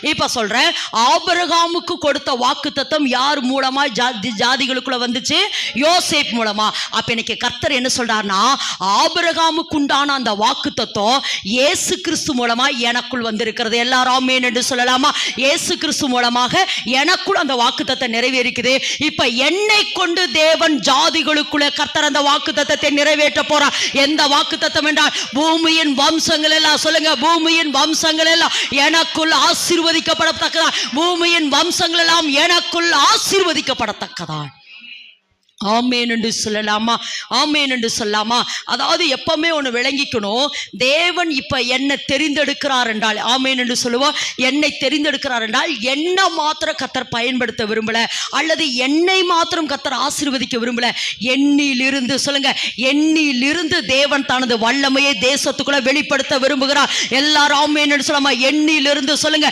இப்போ சொல்றேன் ஆபரகாமுக்கு கொடுத்த வாக்கு தத்துவம் யார் மூலமா ஜாதி ஜாதிகளுக்குள்ள வந்துச்சு? யோசேப் மூலமா. அப்போ இன்னைக்கு கர்த்தர் என்ன சொல்கிறார்னா ஆபரகாமுக்கு உண்டான அந்த வாக்கு தத்துவம் ஏசு கிறிஸ்து மூலமா எனக்குள் வந்திருக்கிறது. எல்லாரும் என்று சொல்லலாமா? ஏசு கிறிஸ்து மூலமாக எனக்குள் அந்த வாக்கு தத்தம் நிறைவேறிக்குது. இப்ப என்னை கொண்டு தேவன் ஜாதிகளுக்குள்ள கர்த்தர் அந்த வாக்கு தத்தத்தை நிறைவேற்ற போறார் எந்த வாக்கு தத்தம் என்றால் பூமியின் வம்சங்கள் எல்லாம் சொல்லுங்க பூமியின் வம்சங்கள் எல்லாம் எனக்குள் ஆசீர்வதிக்கப்படத்தக்கதா? பூமியின் வம்சங்கள் எல்லாம் எனக்குள் ஆசீர்வதிக்கப்படத்தக்கதா? ஆமேன் என்று சொல்லலாமா? ஆமேன் என்று சொல்லலாமா? அதாவது எப்பவுமே ஒன்று விளங்கிக்கணும். தேவன் இப்ப என்னை தெரிந்தெடுக்கிறார் என்றால் ஆமேன் என்று சொல்லுவோம். என்னை தெரிந்தெடுக்கிறார் என்றால் என்ன மாத்திரம் கத்தர் பயன்படுத்த விரும்பல. அல்லது என்னை மாத்திரம் கத்தர் ஆசீர்வதிக்க விரும்பல. எண்ணிலிருந்து சொல்லுங்க எண்ணிலிருந்து தேவன் தனது வல்லமையை தேசத்துக்குள்ள வெளிப்படுத்த விரும்புகிறார். எல்லாரும் ஆமேன் என்று சொல்லாமா எண்ணிலிருந்து சொல்லுங்க